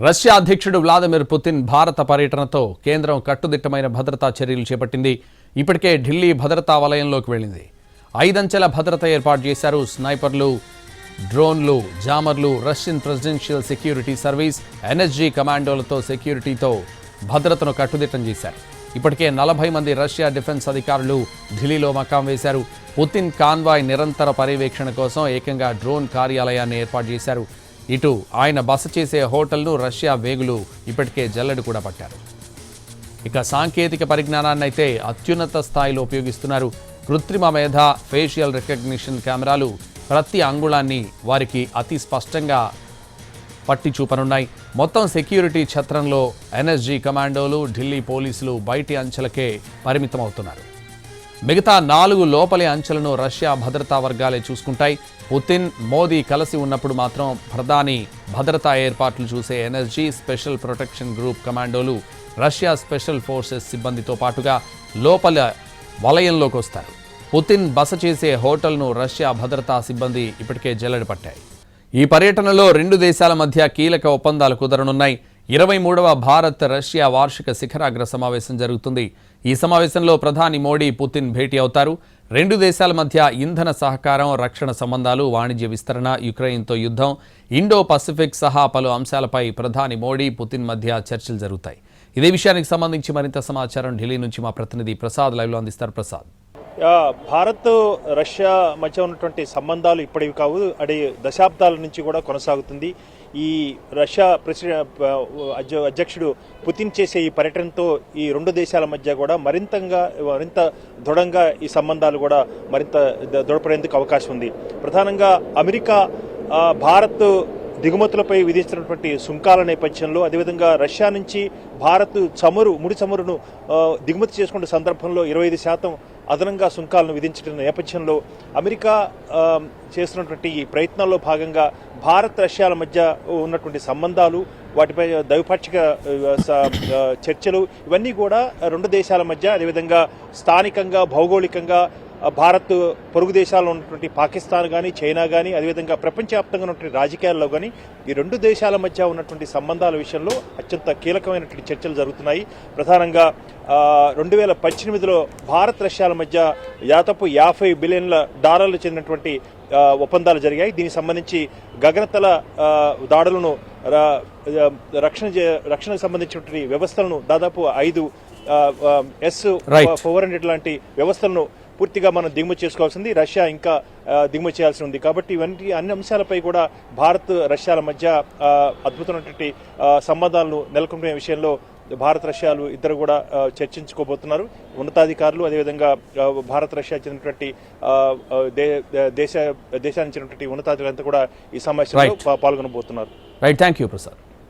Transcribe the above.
Russia అధ్యక్షుడు Vladimir Putin భారత పర్యటనతో కేంద్రం కట్టుదిట్టమైన భద్రతా చర్యలు చేపట్టింది. ఇప్పటికే ఢిల్లీ భద్రతా వలయంలోకి వెళ్ళింది. ఐదంచెల భద్రత ఏర్పాటు చేశారు స్నైపర్లు డ్రోన్లు జామర్లు Russian presidential security service NSG కమాండోలతో సెక్యూరిటీతో భద్రతను కట్టుదిట్టం చేశారు. ఇప్పటికే నలభై మంది రష్యా డిఫెన్స్ అధికారులు ఢిల్లీలో మకాం వేశారు. పుతిన్ కాన్వాయ్ నిరంతర పర్యవేక్షణ కోసం ఏకంగా డ్రోన్ కార్యాలయాన్ని ఏర్పాటు చేశారు. ఇటు ఆయన బస చేసే హోటల్ను రష్యా వేగులు ఇప్పటికే జల్లడి కూడా పట్టారు. ఇక సాంకేతిక పరిజ్ఞానాన్ని అయితే అత్యున్నత స్థాయిలో ఉపయోగిస్తున్నారు. కృత్రిమ మేధ ఫేషియల్ రికగ్నిషన్ కెమెరాలు ప్రతి అంగుళాన్ని వారికి అతి స్పష్టంగా పట్టి చూపనున్నాయి. మొత్తం సెక్యూరిటీ ఛత్రంలో ఎన్ఎస్జీ కమాండోలు ఢిల్లీ పోలీసులు బయటి అంచెలకే పరిమితమవుతున్నారు. మిగతా నాలుగు లోపలి అంచెలను రష్యా భద్రతా వర్గాలే చూసుకుంటాయి. పుతిన్ మోదీ కలిసి ఉన్నప్పుడు మాత్రం ప్రధాని భద్రతా ఏర్పాట్లు చూసే ఎనర్జీ స్పెషల్ ప్రొటెక్షన్ గ్రూప్ కమాండోలు రష్యా స్పెషల్ ఫోర్సెస్ సిబ్బందితో పాటుగా లోపల వలయంలోకి వస్తారు. పుతిన్ బస చేసే హోటల్ను రష్యా భద్రతా సిబ్బంది ఇప్పటికే జల్లెడ పట్టాయి. ఈ పర్యటనలో రెండు దేశాల మధ్య కీలక ఒప్పందాలు కుదరనున్నాయి. ఇరవై మూడవ భారత్ రష్యా వార్షిక శిఖరాగ్ర సమావేశం జరుగుతుంది. ఈ సమావేశంలో ప్రధాని మోడీ పుతిన్ భేటీ అవుతారు. రెండు దేశాల మధ్య ఇంధన సహకారం రక్షణ సంబంధాలు వాణిజ్య విస్తరణ యుక్రెయిన్తో యుద్ధం ఇండో పసిఫిక్ సహా పలు అంశాలపై ప్రధాని మోడీ పుతిన్ మధ్య చర్చలు జరుగుతాయి. ఇదే విషయానికి సంబంధించి మరింత సమాచారం ఢిల్లీ నుంచి మా ప్రతినిధి ప్రసాద్ లైవ్లో అందిస్తారు ప్రసాద్. భారత్ రష్యా మధ్య ఉన్నటువంటి సంబంధాలు ఇప్పటివి కావు. అది దశాబ్దాల నుంచి కూడా కొనసాగుతుంది. ఈ రష్యా ప్రెసిడెంట్ అధ్య- అధ్యక్షుడు పుతిన్ చేసే ఈ పర్యటనతో ఈ రెండు దేశాల మధ్య కూడా మరింతంగా మరింత దృఢంగా ఈ సంబంధాలు కూడా మరింత దృఢపడేందుకు అవకాశం ఉంది. ప్రధానంగా అమెరికా భారత్ దిగుమతులపై విధిస్తున్నటువంటి సుంకాల నేపథ్యంలో అదేవిధంగా రష్యా నుంచి భారత్ చమురు ముడి చమురును దిగుమతి చేసుకున్న సందర్భంలో ఇరవై ఐదు శాతం అదనంగా సుంకాలను విధించిన నేపథ్యంలో అమెరికా చేస్తున్నటువంటి ఈ ప్రయత్నాల్లో భాగంగా భారత్ రష్యాల మధ్య ఉన్నటువంటి సంబంధాలు వాటిపై ద్వైపాక్షిక స- చర్చలు ఇవన్నీ కూడా రెండు దేశాల మధ్య అదేవిధంగా స్థానికంగా భౌగోళికంగా భారత్ పొరుగు దేశాల్లో ఉన్నటువంటి పాకిస్తాన్ కానీ చైనా కానీ అదేవిధంగా ప్రపంచవ్యాప్తంగా ఉన్నటువంటి రాజకీయాల్లో కానీ ఈ రెండు దేశాల మధ్య ఉన్నటువంటి సంబంధాల విషయంలో అత్యంత కీలకమైనటువంటి చర్చలు జరుగుతున్నాయి ప్రధానంగా రెండు వేల పద్దెనిమిదిలో భారత్ రష్యాల మధ్య యాతపు యాభై బిలియన్ల డాలర్లు చెందినటువంటి ఒప్పందాలు జరిగాయి దీనికి సంబంధించి గగనతల దాడులను రక్షణ రక్షణకు సంబంధించినటువంటి వ్యవస్థలను దాదాపు ఐదు ఎస్. ఫోర్ హండ్రెడ్ లాంటి వ్యవస్థలను పూర్తిగా మనం దిగుమతి చేసుకోవాల్సింది రష్యా ఇంకా దిగుమతి చేయాల్సి ఉంది. కాబట్టి ఇవన్నీ అన్ని అంశాలపై కూడా భారత్ రష్యాల మధ్య అద్భుతమైనటువంటి సంబంధాలను నెలకొల్పే విషయంలో భారత్ రష్యాలు ఇద్దరు కూడా చర్చించుకోబోతున్నారు. ఉన్నతాధికారులు అదేవిధంగా భారత్ రష్యా చెందినటువంటి దేశ దేశానికి చెందినటువంటి ఉన్నతాధికారులంతా కూడా ఈ సమావేశంలో పాల్గొనబోతున్నారు. Right thank you Prasad